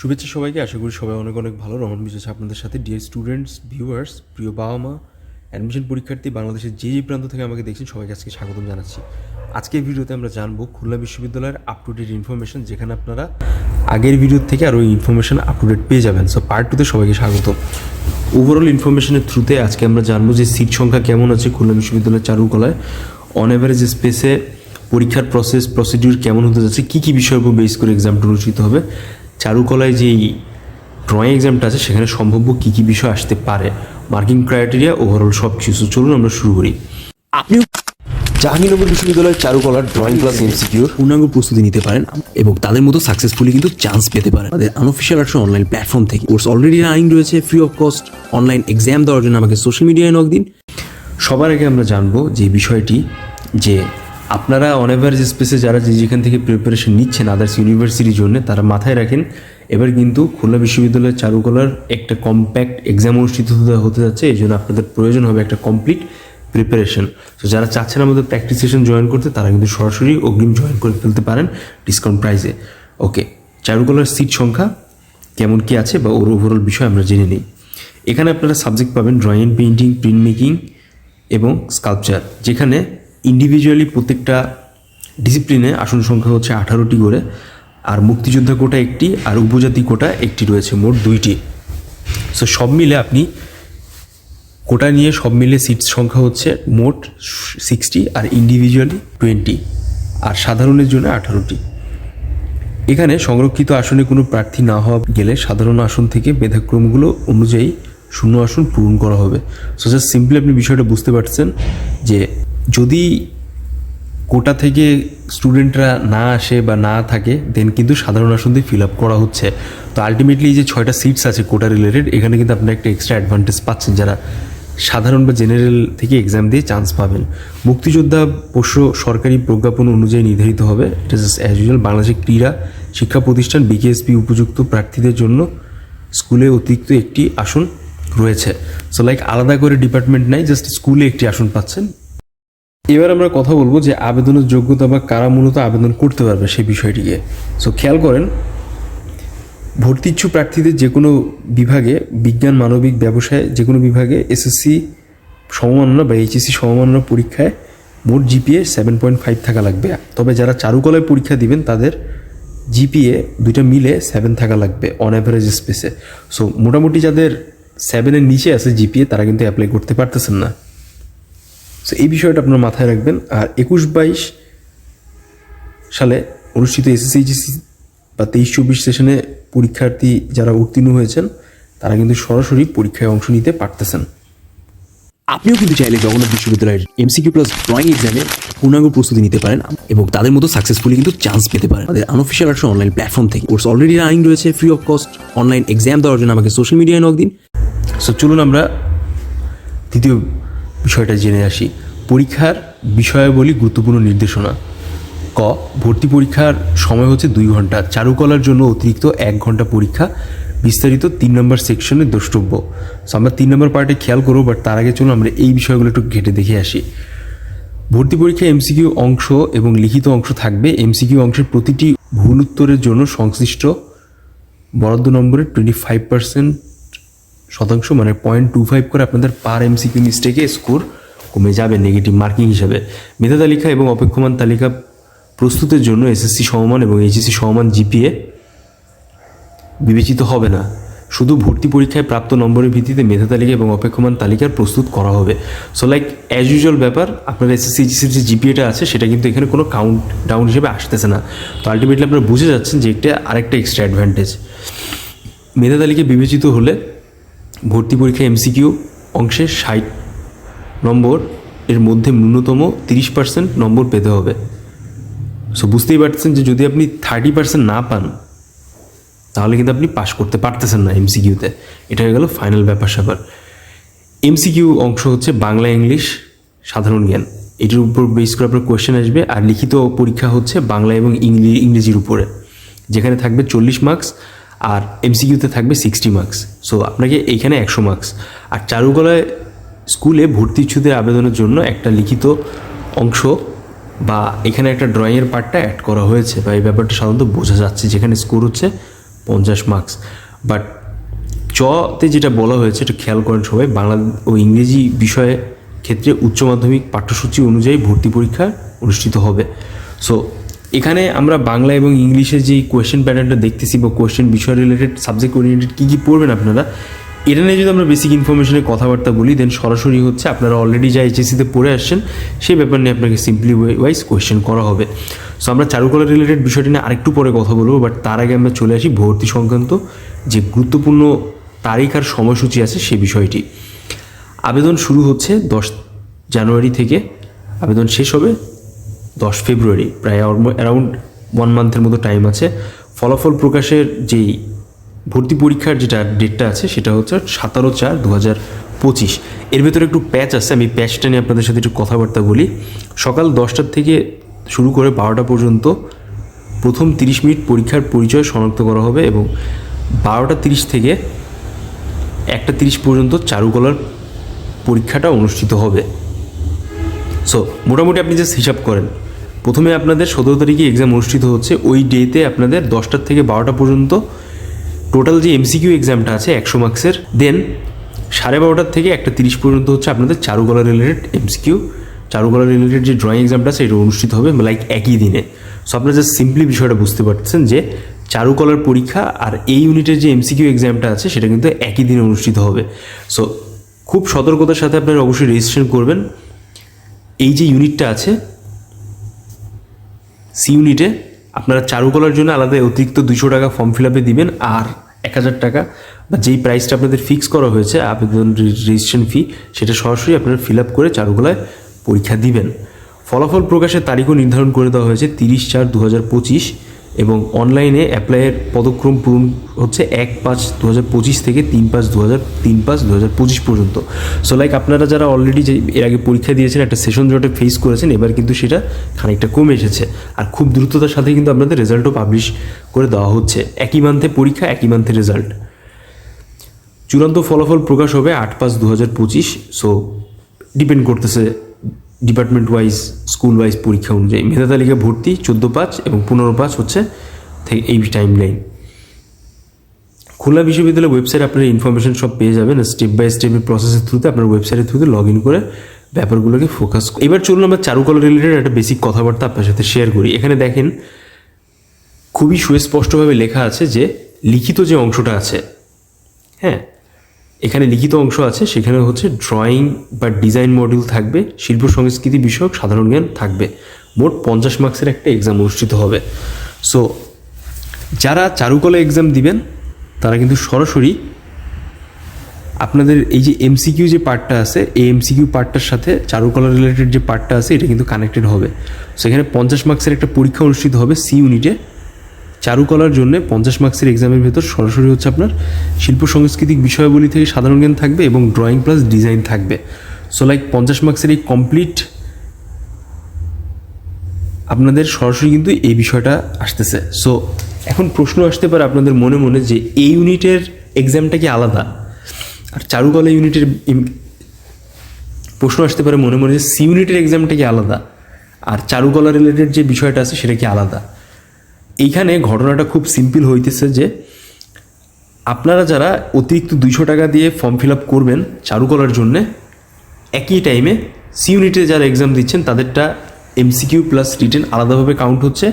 শুভেচ্ছা সবাইকে, আশা করি সবাই অনেক অনেক ভালো। রমন বিশেষ আপনাদের সাথে। ডিয়ার স্টুডেন্টস ভিউয়ার্স প্রিয় বাবা মা অ্যাডমিশন পরীক্ষার্থী, বাংলাদেশের যে যে প্রান্ত থেকে আমাকে দেখছেন, সবাইকে আজকে স্বাগতম জানাচ্ছি। আজকের ভিডিওতে আমরা জানব খুলনা বিশ্ববিদ্যালয়ের আপ টু ডেট ইনফরমেশন যেখানে আপনারা আগের ভিডিও থেকে আরও ইনফরমেশন আপ টু ডেট পেয়ে যাবেন। সো পার্ট টুতে সবাইকে স্বাগত। ওভারঅল ইনফরমেশনের থ্রুতে আজকে আমরা জানব যে সিট সংখ্যা কেমন আছে খুলনা বিশ্ববিদ্যালয়ের চারুকলায়। অন অ্যাভারেজ স্পেসে পরীক্ষার প্রসেস প্রসিডিউর কেমন হতে যাচ্ছে, কী কী বিষয়ের উপর বেস করে এক্সামটা অনুষ্ঠিত হবে। চারুকলায় যেই ড্রয়িং এক্সামটা আছে সেখানে সম্ভাব্য কী কী বিষয় আসতে পারে মার্কিং ক্রাইটেরিয়া ওভারঅল সব কিছু। চলুন আমরা শুরু করি। আপনিও জাহাঙ্গীরনগর বিশ্ববিদ্যালয়ের চারুকলার ড্রয়িং ক্লাস এমসিকিউর পূর্ণাঙ্গ প্রস্তুতি নিতে পারেন এবং তাদের মতো সাকসেসফুলি কিন্তু চান্স পেতে পারেন। আমাদের আনঅফিসিয়াল আর্টস অনলাইন প্ল্যাটফর্ম থেকে। কোর্স অলরেডি রানিং রয়েছে free of cost online exam দেওয়ার জন্য আমাকে সোশ্যাল মিডিয়ায় নক দিন। সবার আগে আমরা জানব যে বিষয়টি যে আপনারা অন অ্যাভারেজ স্পেসে যারা যে যেখান থেকে প্রিপারেশন নিচ্ছেন আদার্স ইউনিভার্সিটির জন্য, তারা মাথায় রাখেন, এবার কিন্তু খুলনা বিশ্ববিদ্যালয়ের চারুকলার একটা কম্প্যাক্ট এক্সাম অনুষ্ঠিত হতে- যাচ্ছে, এই জন্য আপনাদের প্রয়োজন হবে একটা কমপ্লিট প্রিপারেশন তো যারা চাচ্ছেন আমাদের প্র্যাকটিস সেশন জয়েন করতে, তারা কিন্তু সরাসরি অগ্রিম জয়েন করে ফেলতে পারেন ডিসকাউন্ট প্রাইসে ওকে চারুকলার সিট সংখ্যা কেমন কি আছে বা ওর ওভারঅল বিষয় আমরা জেনে নিই। এখানে আপনারা সাবজেক্ট পাবেন ড্রয়িং পেইন্টিং প্রিন্ট মেকিং এবং স্কাল্পচার যেখানে ইন্ডিভিজুয়ালি প্রত্যেকটা ডিসিপ্লিনে আসন সংখ্যা হচ্ছে আঠারোটি করে, আর মুক্তিযোদ্ধা কোটা একটি, আর উপজাতি কোটা একটি রয়েছে, মোট দুইটি। সো সব মিলে আপনি কোটা নিয়ে সব মিলে সিট সংখ্যা হচ্ছে মোট সিক্সটি আর ইন্ডিভিজুয়ালি টোয়েন্টি আর সাধারণের জন্য আঠারোটি। এখানে সংরক্ষিত আসনে কোনো প্রার্থী না হওয়া গেলে সাধারণ আসন থেকে মেধাক্রমগুলো অনুযায়ী শূন্য আসন পূরণ করা হবে। সো জাস্ট সিম্পলি আপনি বিষয়টা বুঝতে পারছেন যে যদি কোটা থেকে স্টুডেন্টরা না আসে বা না থাকে দেন কিন্তু সাধারণ আসন দিয়ে ফিল আপ করা হচ্ছে। তো আলটিমেটলি যে ছয়টা সিটস আছে কোটা রিলেটেড এখানে কিন্তু আপনি একটা এক্সট্রা অ্যাডভান্টেজ পাচ্ছেন যারা সাধারণ বা জেনারেল থেকে এক্সাম দিয়ে চান্স পাবেন। মুক্তিযোদ্ধা পোষ্য সরকারি প্রজ্ঞাপন অনুযায়ী নির্ধারিত হবে। এটা অ্যাজ ইউজুয়াল বাংলাদেশের ক্রীড়া, শিক্ষা প্রতিষ্ঠান বিকেএসপি উপযুক্ত প্রার্থীদের জন্য স্কুলে অতিরিক্ত একটি আসন রয়েছে। সো লাইক আলাদা করে ডিপার্টমেন্ট নাই জাস্ট স্কুলে একটি আসন পাচ্ছেন। এবার আমরা কথা বলব যে আবেদনের যোগ্যতা বা কারা মূলত আবেদন করতে পারবে সেই বিষয়টিকে। সো খেয়াল করেন ভর্তি ইচ্ছু প্রার্থীদের যে কোনো বিভাগে, বিজ্ঞান, মানবিক, ব্যবসায় যে কোনো বিভাগে এসএসসি সমমাননা বা এইচএসসি সমমাননা পরীক্ষায় মোট জিপিএ সেভেন পয়েন্ট ফাইভ থাকা লাগবে। তবে যারা চারুকলায় পরীক্ষা দিবেন, তাদের জিপিএ দুইটা মিলে সেভেন থাকা লাগবে অন অ্যাভারেজ স্পেসে সো মোটামুটি যাদের সেভেনের নিচে আছে জিপিএ তারা কিন্তু অ্যাপ্লাই করতে পারতেছেন না। সো এই বিষয়টা আপনার মাথায় রাখবেন। আর একুশ বাইশ সালে অনুষ্ঠিত এসএসসিজিসি বা তেইশ চব্বিশ সেশনে পরীক্ষার্থী যারা উত্তীর্ণ হয়েছেন তারা কিন্তু সরাসরি পরীক্ষায় অংশ নিতে পারতেছেন। আপনিও কিন্তু চাইলে জগন্নাথ বিশ্ববিদ্যালয়ের এমসিকিউ প্লাস ড্রয়িং এক্সামে পূর্ণাঙ্গ প্রস্তুতি নিতে পারেন এবং তাদের মতো সাকসেসফুলি কিন্তু চান্স পেতে পারেন। আমাদের আনঅফিসিয়াল আর্টস অনলাইন প্ল্যাটফর্ম থেকে কোর্স অলরেডি রানিং রয়েছে free of cost online exam দেওয়ার জন্য আমাকে সোশ্যাল মিডিয়ায় নক দিন। সো চলুন আমরা দ্বিতীয় বিষয়টা জেনে আসি। পরীক্ষার বিষয়াবলী গুরুত্বপূর্ণ নির্দেশনা। ক, ভর্তি পরীক্ষার সময় হচ্ছে দুই ঘণ্টা। চারুকলার জন্য অতিরিক্ত এক ঘণ্টা পরীক্ষা। বিস্তারিত তিন নম্বর সেকশনে দ্রষ্টব্য। সো আমরা তিন নম্বর পার্টে খেয়াল করব, বাট তার আগে চলুন আমরা এই বিষয়গুলো একটু ঘেটে দেখে আসি। ভর্তি পরীক্ষায় এমসিকিউ অংশ এবং লিখিত অংশ থাকবে। এমসিকিউ অংশের প্রতিটি ভুল উত্তরের জন্য সংশ্লিষ্ট বরাদ্দ নম্বরের টোয়েন্টি ফাইভ পার্সেন্ট শতাংশ মানে পয়েন্ট টু ফাইভ করে আপনাদের পার এমসিকিউ মিস্টেকে স্কোর কমে যাবে নেগেটিভ মার্কিং হিসাবে। মেধা তালিকা এবং অপেক্ষমান তালিকা প্রস্তুতের জন্য এসএসসি সমমান এবং এইচএসসি সমমান জিপিএ বিবেচিত হবে না। শুধু ভর্তি পরীক্ষায় প্রাপ্ত নম্বরের ভিত্তিতে মেধা তালিকা এবং অপেক্ষমান তালিকার প্রস্তুত করা হবে। সো লাইক অ্যাজ ইউজুয়াল ব্যাপার, আপনার এসএসসি এইচএসসির যে জিপিএটা আছে, সেটা কিন্তু এখানে কোনো কাউন্ট ডাউন হিসেবে আসতেছে না। তো আলটিমেটলি আপনারা বুঝে যাচ্ছেন যে এটা আরেকটা এক্সট্রা অ্যাডভান্টেজ মেধা তালিকায় বিবেচিত হলে ভর্তি পরীক্ষা এমসিকিউ অংশে ষাট নম্বর এর মধ্যে ন্যূনতম তিরিশ পার্সেন্ট নম্বর পেতে হবে। সো বুঝতেই পারছেন যে যদি আপনি থার্টি পার্সেন্ট না পান, তাহলে কিন্তু আপনি পাস করতে পারতেছেন না এমসিকিউতে। এটা হয়ে গেল ফাইনাল ব্যাপার স্যাপার। এমসিকিউ অংশ হচ্ছে বাংলা ইংলিশ, সাধারণ জ্ঞান। এটির উপর বেস করে আপনার কোয়েশ্চেন আসবে আর লিখিত পরীক্ষা হচ্ছে বাংলা এবং ইংলি ইংরেজির উপরে, যেখানে থাকবে চল্লিশ মার্কস আর এমসিকিউতে থাকবে সিক্সটি মার্কস সো আপনাকে এইখানে একশো মার্কস আর চারুকলায় স্কুলে ভর্তি ইচ্ছুদের আবেদনের জন্য একটা লিখিত অংশ বা এখানে একটা ড্রয়িংয়ের পার্টটা অ্যাড করা হয়েছে বা এই ব্যাপারটা সাধারণত বোঝা যাচ্ছে যেখানে স্কোর হচ্ছে পঞ্চাশ মার্কস বাট চতে যেটা বলা হয়েছে, এটা খেয়াল করেন সবাই, বাংলা ও ইংরেজি বিষয়ে ক্ষেত্রে উচ্চ মাধ্যমিক পাঠ্যসূচি অনুযায়ী ভর্তি পরীক্ষা অনুষ্ঠিত হবে। সো এখানে আমরা বাংলা এবং ইংলিশের যে কোয়েশ্চেন প্যাটার্নটা দেখতেছি বা কোয়েশ্চেন বিষয় রিলেটেড সাবজেক্ট ওরিয়েন্টেড কী কী পড়বেন আপনারা, এটা নিয়ে যদি আমরা বেসিক ইনফরমেশনের কথাবার্তা বলি দেন সরাসরি হচ্ছে আপনারা অলরেডি যা এইচএসিতে পড়ে আসছেন, সেই ব্যাপার নিয়ে আপনাকে সিম্পলি ওয়াইজ কোয়েশ্চেন করা হবে। সো আমরা চারুকলা রিলেটেড বিষয়টি নিয়ে আরেকটু পরে কথা বলব বাট তার আগে আমরা চলে আসি ভর্তি সংক্রান্ত যে গুরুত্বপূর্ণ তারিখ আর সময়সূচি আছে সে বিষয়টি। আবেদন শুরু হচ্ছে দশ জানুয়ারি থেকে। আবেদন শেষ হবে দশ ফেব্রুয়ারি, প্রায় অ্যারাউন্ড ওয়ান মান্থের মতো টাইম আছে। ফলাফল প্রকাশের যেই ভর্তি পরীক্ষার যেটা ডেটটা আছে, সেটা হচ্ছে সাতারো চার দু হাজার পঁচিশ। এর ভেতরে একটু প্যাচ আছে, আমি প্যাচটা নিয়ে আপনাদের সাথে একটু কথাবার্তা বলি। সকাল দশটার থেকে শুরু করে বারোটা পর্যন্ত প্রথম তিরিশ মিনিট পরীক্ষার পরিচয় শনাক্ত করা হবে এবং বারোটা তিরিশ থেকে একটা তিরিশ পর্যন্ত চারুকলার পরীক্ষাটা অনুষ্ঠিত হবে। সো মোটামুটি আপনি জাস্ট হিসাব করেন। প্রথমে আপনাদের সতেরো তারিখে এক্সাম অনুষ্ঠিত হচ্ছে, ওই ডেতে আপনাদের দশটার থেকে বারোটা পর্যন্ত টোটাল যে এমসিকিউ এক্সামটা আছে একশো মার্কসের দেন সাড়ে বারোটার থেকে একটা তিরিশ পর্যন্ত হচ্ছে আপনাদের চারুকলা রিলেটেড এমসিকিউ চারুকলা রিলেটেড যে ড্রয়িং এক্সামটা আছে, এটা অনুষ্ঠিত হবে লাইক একই দিনে। সো আপনারা জাস্ট সিম্পলি বিষয়টা বুঝতে পারছেন যে চারুকলার পরীক্ষা আর এই ইউনিটের যে এমসিকিউ এক্সামটা আছে, সেটা কিন্তু একই দিনে অনুষ্ঠিত হবে। সো খুব সতর্কতার সাথে আপনারা অবশ্যই রেজিস্ট্রেশন করবেন। এই যে ইউনিটটা আছে সি ইউনিটে আপনারা চারুকলার জন্য আলাদা অতিরিক্ত দুশো টাকা ফর্ম ফিল আপে দিবেন আর এক হাজার টাকা বা যেই প্রাইসটা আপনাদের ফিক্স করা হয়েছে, আবেদন রেজিস্ট্রেশন ফি সেটা সরাসরি আপনারা ফিল আপ করে চারুকলায় পরীক্ষা দিবেন। ফলাফল প্রকাশের তারিখও নির্ধারণ করে দেওয়া হয়েছে তিরিশ চার দু হাজার পঁচিশ। এবং অনলাইনে অ্যাপ্লাইয়ের পদক্রম পূরণ হচ্ছে এক পাঁচ দু হাজার পঁচিশ থেকে তিন পাঁচ দু হাজার তিন পাঁচ দু হাজার পঁচিশ পর্যন্ত। সো লাইক আপনারা যারা অলরেডি যে এর আগে পরীক্ষা দিয়েছেন, একটা সেশন জটে ফেস করেছেন, এবার কিন্তু সেটা খানিকটা কমে এসেছে। আর খুব দ্রুততার সাথে কিন্তু আপনাদের রেজাল্টও পাবলিশ করে দেওয়া হচ্ছে। একই মান্থে পরীক্ষা, একই মান্থে রেজাল্ট চূড়ান্ত ফলাফল প্রকাশ হবে আট পাঁচ দু হাজার পঁচিশ। সো ডিপেন্ড করতেছে ডিপার্টমেন্ট ওয়াইজ স্কুল ওয়াইজ পরীক্ষা অনুযায়ী। মেধা তালিকা ভর্তি চোদ্দ পাঁচ এবং পনেরো পাঁচ হচ্ছে এই টাইম লাইন খুলনা বিশ্ববিদ্যালয়ের ওয়েবসাইট আপনারা ইনফরমেশন সব পেয়ে যাবেন। স্টেপ বাই স্টেপের প্রসেসের থ্রুতে আপনার ওয়েবসাইটের থ্রুতে লগ ইন করে ব্যাপারগুলোকে ফোকাস এবার চলুন আমরা চারুকলা রিলেটেড একটা বেসিক কথাবার্তা আপনার সাথে শেয়ার করি। এখানে দেখেন, খুবই সুস্পষ্টভাবে লেখা আছে যে লিখিত যে অংশটা আছে হ্যাঁ এখানে লিখিত অংশ আছে, সেখানে হচ্ছে ড্রয়িং বা ডিজাইন মডিউল থাকবে, শিল্প সংস্কৃতি বিষয়ক সাধারণ জ্ঞান থাকবে। মোট পঞ্চাশ মার্কসের একটা এক্সাম অনুষ্ঠিত হবে। সো যারা চারুকলা এক্সাম দিবেন, তারা কিন্তু সরাসরি আপনাদের এই যে এমসিকিউ যে পার্টটা আছে, এই এমসিকিউ পার্টটার সাথে চারুকলা রিলেটেড যে পার্টটা আছে, এটা কিন্তু কানেক্টেড হবে। সেখানে পঞ্চাশ মার্কসের একটা পরীক্ষা অনুষ্ঠিত হবে সি ইউনিটে চারুকলার জন্য পঞ্চাশ মার্কসের এক্সামের ভেতর সরাসরি হচ্ছে আপনার শিল্প সাংস্কৃতিক বিষয়াবলী থেকে সাধারণ জ্ঞান থাকবে এবং ড্রয়িং প্লাস ডিজাইন থাকবে। সো লাইক পঞ্চাশ মার্কসের এই কমপ্লিট আপনাদের সরাসরি কিন্তু এই বিষয়টা আসতেছে। সো এখন প্রশ্ন আসতে পারে আপনাদের মনে মনে যে এই ইউনিটের এক্সামটা কি আলাদা? আর চারুকলা ইউনিটের প্রশ্ন আসতে পারে মনে মনে যে সি ইউনিটের এক্সামটা কি আলাদা? আর চারুকলা রিলেটেড যে বিষয়টা আছে সেটা কি আলাদা? এইখানে ঘটনাটা খুব সিম্পল হইতেছে যে, আপনারা যারা অতিরিক্ত দুইশো টাকা দিয়ে ফর্ম ফিল আপ করবেন চারুকলার জন্যে, একই টাইমে সি ইউনিটে যারা এক্সাম দিচ্ছেন, তাদেরটা এমসিকিউ প্লাস রিটেন আলাদাভাবে কাউন্ট হচ্ছে।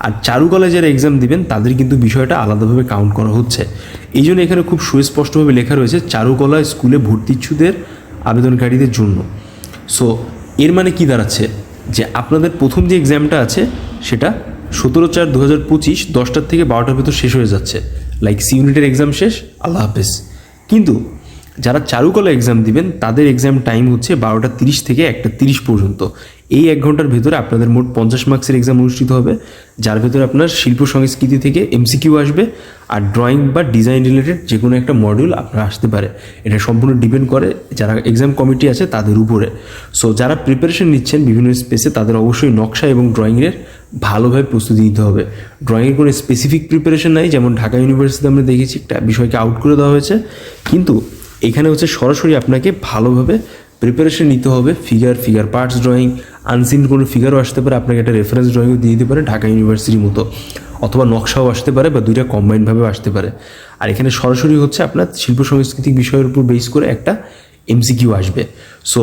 আর চারুকলায় যারা এক্সাম দিবেন, তাদের কিন্তু বিষয়টা আলাদাভাবে কাউন্ট করা হচ্ছে। এই জন্য এখানে খুব সুস্পষ্টভাবে লেখা রয়েছে চারুকলা স্কুলে ভর্তিচ্ছুদের আবেদনকারীদের জন্য। সো এর মানে কি দাঁড়াচ্ছে? যে আপনাদের প্রথম যে এক্সামটা আছে, সেটা সতেরো চার দু হাজার পঁচিশ দশটার থেকে বারোটার ভেতর শেষ হয়ে যাচ্ছে। লাইক সি ইউনিটের এক্সাম শেষ। আল্লাহ হাফেজ। কিন্তু যারা চারুকলা এক্সাম দিবেন, তাদের এক্সাম টাইম হচ্ছে বারোটা তিরিশ থেকে একটা তিরিশ পর্যন্ত। এই এক ঘণ্টার ভেতরে আপনাদের মোট পঞ্চাশ মার্কসের এক্সাম অনুষ্ঠিত হবে। যার ভেতরে আপনার শিল্প সংস্কৃতি থেকে এমসিকিউ আসবে আর ড্রয়িং বা ডিজাইন রিলেটেড যে কোনো একটা মডিউল আপনার আসতে পারে। এটা সম্পূর্ণ ডিপেন্ড করে যারা এক্সাম কমিটি আছে তাদের উপরে। সো যারা প্রিপারেশন নিচ্ছেন বিভিন্ন স্পেসে তাদের অবশ্যই নকশা এবং ড্রয়িংয়ের ভালোভাবে প্রস্তুতি নিতে হবে। ড্রয়িংয়ের কোনো স্পেসিফিক প্রিপারেশন নাই, যেমন ঢাকা ইউনিভার্সিটিতে আমরা দেখেছি, একটা বিষয়কে আউট করে দেওয়া হয়েছে। কিন্তু এখানে হচ্ছে সরাসরি আপনাকে ভালোভাবে প্রিপারেশন নিতে হবে figure figure parts drawing unseen কোনো ফিগারও আসতে পারে, আপনাকে একটা রেফারেন্স ড্রয়িংও দিয়ে দিতে পারে ঢাকা ইউনিভার্সিটির মতো। অথবা নকশাও আসতে পারে বা দুইটা কম্বাইনভাবেও আসতে পারে। আর এখানে সরাসরি হচ্ছে আপনার শিল্প সাংস্কৃতিক বিষয়ের উপর বেস করে একটা এমসিকিউ আসবে। সো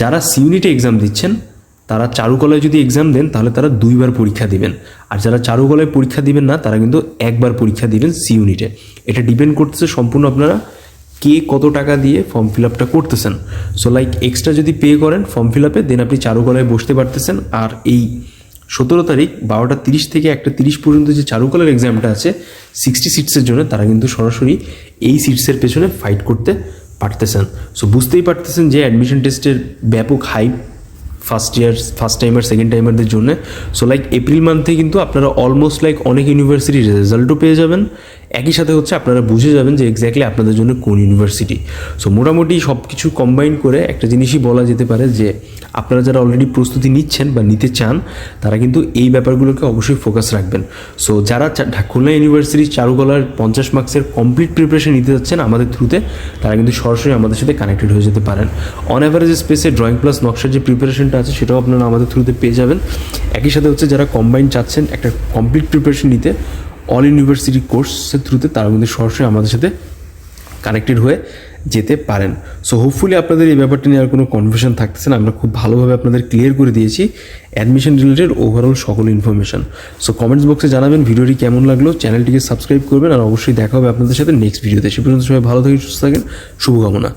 যারা সি ইউনিটে এক্সাম দিচ্ছেন, তারা চারুকলায় যদি এক্সাম দেন, তাহলে তারা দুইবার পরীক্ষা দিবেন। আর যারা চারুকলায় পরীক্ষা দিবেন না, তারা কিন্তু একবার পরীক্ষা দিবেন সি ইউনিটে এটা ডিপেন্ড করতেছে সম্পূর্ণ আপনারা কে কত টাকা দিয়ে ফর্ম ফিল আপটা করতেছেন? সো লাইক এক্সট্রা যদি পে করেন ফর্ম ফিল আপে দেন আপনি চারুকলায় বসতে পারতেছেন। আর এই সতেরো তারিখ, বারোটা তিরিশ থেকে একটা তিরিশ পর্যন্ত যে চারুকলার এক্সামটা আছে সিক্সটি সিটসের জন্য তারা কিন্তু সরাসরি এই সিটসের পেছনে ফাইট করতে পারতেছেন। সো বুঝতেই পারতেছেন যে অ্যাডমিশন টেস্টের ব্যাপক hype first year first timer second টাইমারদের জন্য। সো লাইক এপ্রিল মান্থে কিন্তু আপনারা অলমোস্ট লাইক অনেক ইউনিভার্সিটির রেজাল্টও পেয়ে যাবেন। একই সাথে হচ্ছে আপনারা বুঝে যাবেন যে এক্স্যাক্টলি আপনাদের জন্য কোন ইউনিভার্সিটি সো মোটামুটি সব কিছু কম্বাইন করে একটা জিনিসই বলা যেতে পারে যে, আপনারা যারা অলরেডি প্রস্তুতি নিচ্ছেন বা নিতে চান, তারা কিন্তু এই ব্যাপারগুলোকে অবশ্যই ফোকাস রাখবেন। সো যারা খুলনা ইউনিভার্সিটি চারুকলার পঞ্চাশ মার্কসের কমপ্লিট প্রিপারেশন নিতে যাচ্ছেন আমাদের থ্রুতে তারা কিন্তু সরাসরি আমাদের সাথে কানেক্টেড হয়ে যেতে পারেন। অন অ্যাভারেজ স্পেসে ড্রয়িং প্লাস নকশার যে প্রিপারেশনটা আছে, সেটাও আপনারা আমাদের থ্রুতে পেয়ে যাবেন। একই সাথে হচ্ছে যারা কম্বাইন চাচ্ছেন একটা কমপ্লিট প্রিপারেশন নিতে অল ইউনিভার্সিটি কোর্সের থ্রুতে তারা কিন্তু সরাসরি আমাদের সাথে কানেক্টেড হয়ে যেতে পারেন। সো হোপফুলি আপনাদের এই ব্যাপারটা নিয়ে আর কোনো কনফিউশন থাকতেছে না। আমরা খুব ভালোভাবে আপনাদের ক্লিয়ার করে দিয়েছি অ্যাডমিশন রিলেটেড ওভারঅল সকল ইনফরমেশন সো কমেন্টস বক্সে জানাবেন ভিডিওটি কেমন লাগল চ্যানেলটিকে সাবস্ক্রাইব করবেন, আর অবশ্যই দেখা হবে আপনাদের সাথে নেক্সট ভিডিওতে সে পর্যন্ত সবাই ভালো থাকেন, সুস্থ থাকেন, শুভকামনা।